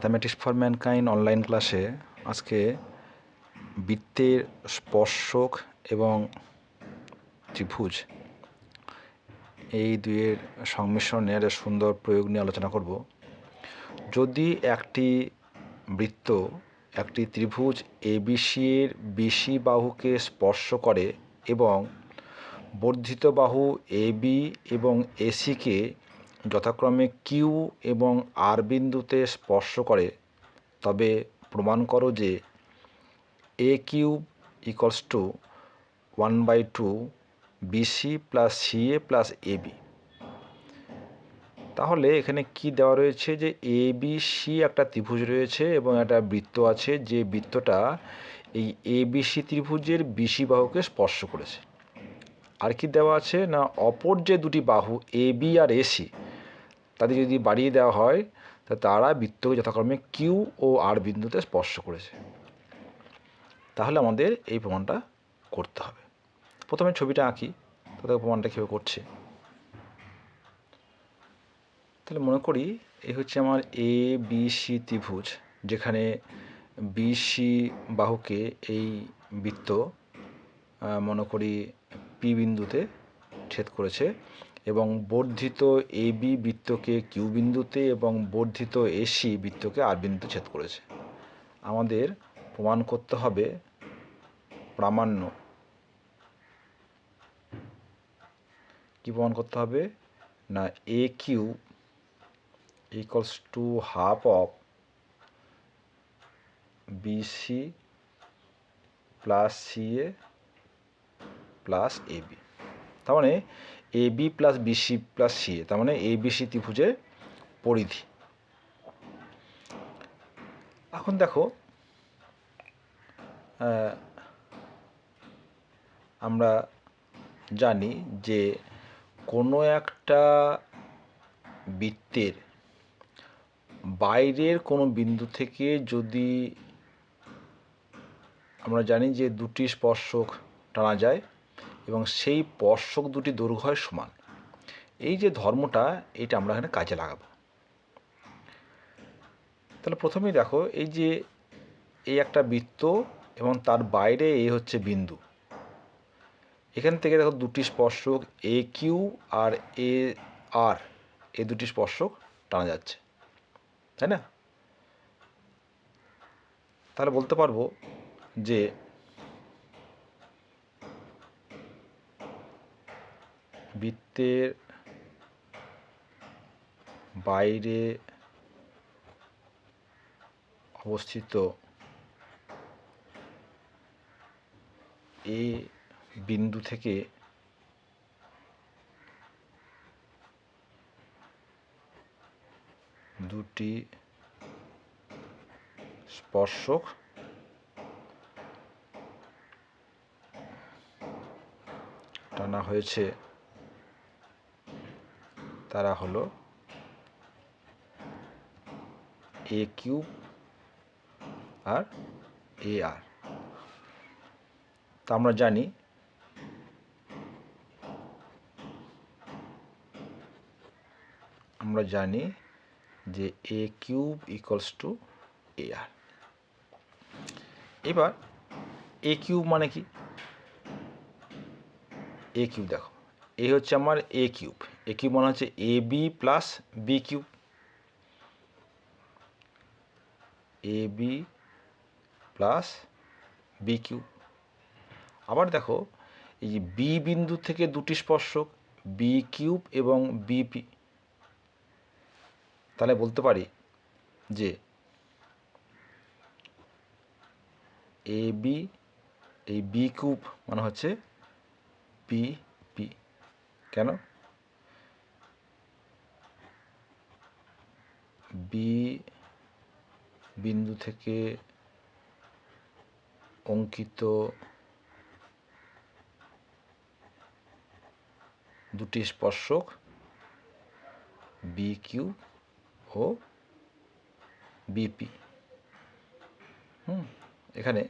Mathematics for mankind online ক্লাসে আজকে বৃত্তের স্পর্শক এবং ত্রিভুজ এই দুইয়ের সংমিশ্রণে একটা সুন্দর প্রয়োগ নিয়ে আলোচনা করব। যদি একটি বৃত্ত, একটি ত্রিভুজ এবিসি এর বিসি বাহুকে স্পর্শ করে এবং বর্ধিত বাহু এবি এবং এসিকে যথাক্রমে কিউ এবং আর বিন্দুতে স্পর্শ করে, তবে প্রমাণ করো যে A Q equals to one by two BC plus CA plus AB তাহলে এখানে কি দেওয়া রয়েছে যে এ বি সি একটা ত্রিভুজ রয়েছে এবং একটা বৃত্ত আছে, যে বৃত্তটা এই এ বিসি ত্রিভুজের বিসি বাহুকে স্পর্শ করেছে। আর কি দেওয়া আছে? না অপর যে দুটি বাহু এ বি আর এসি তাদের যদি বাড়িয়ে দেওয়া হয়, তা তারা বৃত্তকে যথাক্রমে কিউ ও আর বিন্দুতে স্পর্শ করেছে। তাহলে আমাদের এই প্রমাণটা করতে হবে। প্রথমে ছবিটা আঁকি তাদের প্রমাণটা কীভাবে করছে? তাহলে মনে করি, এই হচ্ছে আমার এ বি সি ত্রিভুজ, যেখানে বি সি বাহুকে এই বৃত্ত মনে করি পি বিন্দুতে ছেদ করেছে এবং বর্ধিত এ বি বৃত্তকে কিউ বিন্দুতে এবং বর্ধিত এসি বৃত্তকে আর বিন্দুতে ছেদ করেছে। আমাদের প্রমাণ করতে হবে প্রামাণ্য। কি প্রমাণ করতে হবে? না A Q equals to half of BC plus CA plus AB তার মানে A B plus BC plus CA তার মানে এ বিসি ত্রিভুজের পরিধি। এখন দেখো আমরা জানি যে কোনো একটা বৃত্তের বাইরের কোনো বিন্দু থেকে যদি আমরা জানি যে দুটি স্পর্শক টানা যায় এবং সেই স্পর্শক দুটি দৈর্ঘ্য হয় সমান। এই যে ধর্মটা এটা আমরা এখানে কাজে লাগাবো। তাহলে প্রথমেই দেখো, এই যে এই একটা বৃত্ত এবং তার বাইরে এই হচ্ছে বিন্দু। এখান থেকে দেখো দুটি স্পর্শক, এ কিউ আর এ আর, এই দুটি স্পর্শক টানা যাচ্ছে। তাই না? তাহলে বলতে পারব যে বৃত্তের বাইরে অবস্থিত এ বিন্দু থেকে দুটি স্পর্শক টানা হয়েছে। তারা হলো এ কিউব আর এ আর তা আমরা জানি আমরা জানি যে A Q equals to A R এবার এ কিউব মানে কি? এ কিউব দেখো। এ হচ্ছে আমার এ কিউব এ কিউব মানে হচ্ছে A B plus B Q A B plus B Q আবার দেখো, এই যে বি বিন্দু থেকে দুটি স্পর্শক বি কিউব এবং বিপি তাহলে বলতে পারি যে এ বি এই বি কিউব মানে হচ্ছে পি কেন? বি বিন্দু থেকে অঙ্কিত দুটি স্পর্শক বি কিউ ও বিপি হুম, এখানে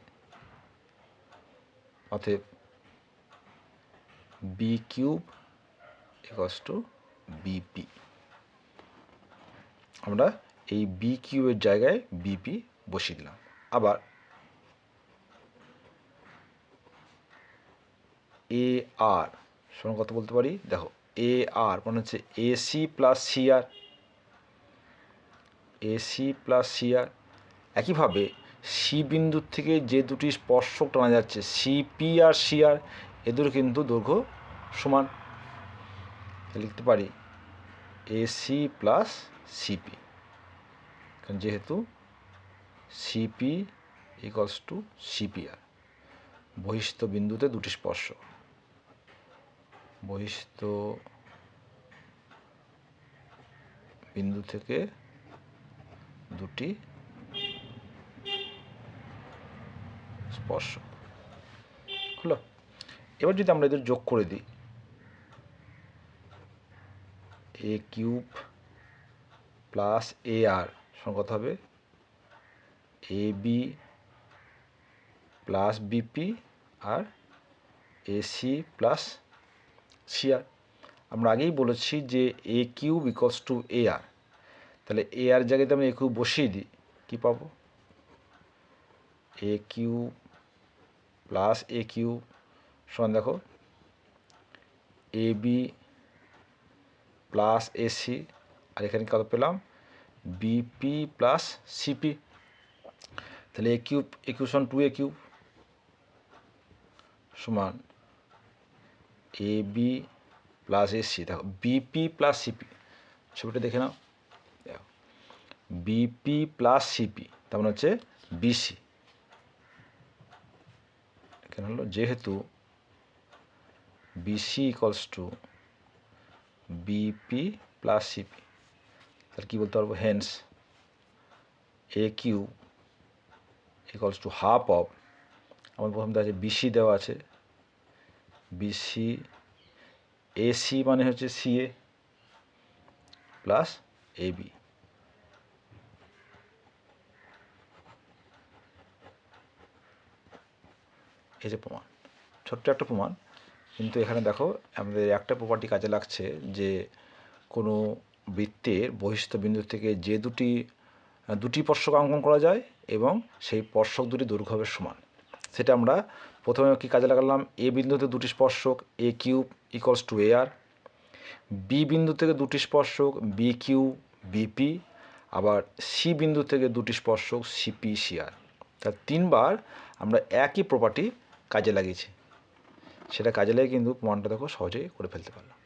অতএব B Q equals to BP আমরা এই বি কিউবের জায়গায় বিপি বসিয়ে দিলাম। আবার এ আর সমান কত বলতে পারি? দেখো এ আর মানে হচ্ছে AC plus CR AC plus CR একইভাবে সি বিন্দুর থেকে যে দুটি স্পর্শক টানা যাচ্ছে সিপি আর সিআর এদের কিন্তু দৈর্ঘ্য সমান লিখতে পারি এসি প্লাস সিপি কারণ যেহেতু সিপি ইকলস টু সিপিআর বহিস্থ বিন্দুতে দুটি স্পর্শ। বহিস্থ বিন্দু থেকে দুটি স্পর্শ। হলো এবার যদি আমরা এদের যোগ করে দিই এ কিউব প্লাস এ আর সঙ্গে কত হবে? এ বি প্লাস বিপি আর এসি প্লাস সিআর আমরা আগেই বলেছি যে A Q equals to A R তাহলে এ আর জায়গাতে আমি এ কিউব বসিয়ে দিই, কী পাবো? A Q plus A Q সমান দেখো এ বি প্লাস এসি আর এখানে কত পেলাম? বিপি প্লাস সিপি তাহলে এ কিউব সমান টু এ কিউব সমান এ বি প্লাস এসি দেখো বিপি প্লাস সিপি ছবিটা দেখে নাও। দেখো বিপি প্লাস সিপি তার মানে হচ্ছে বিসি এখানে হলো, যেহেতু BC equals to BP plus CP তাহলে কী বলতে পারব? Hence A Q equals to half of আমার প্রথম আছে বিসি দেওয়া আছে। বিসি এসি মানে হচ্ছে সিএ প্লাস এবি এই যে প্রমাণ, ছোট্ট একটা প্রমাণ। কিন্তু এখানে দেখো, আমাদের একটা প্রপার্টি কাজে লাগছে যে কোনো বৃত্তের বহিস্থ বিন্দু থেকে যে দুটি দুটি স্পর্শক অঙ্কন করা যায় এবং সেই স্পর্শক দুটি দৈর্ঘ্য সমান। সেটা আমরা প্রথমে কি কাজে লাগালাম? এ বিন্দুতে দুটি স্পর্শক, A Q equals to A R B বিন্দু থেকে দুটি স্পর্শক, বি কিউ বিপি আবার সি বিন্দু থেকে দুটি স্পর্শক সিপি সিআর তা তিনবার আমরা একই প্রপার্টি কাজে লাগিয়েছি। সেটা কাজে লাগিয়ে কিন্তু প্রমাণটা দেখো সহজেই করে ফেলতে পারলাম।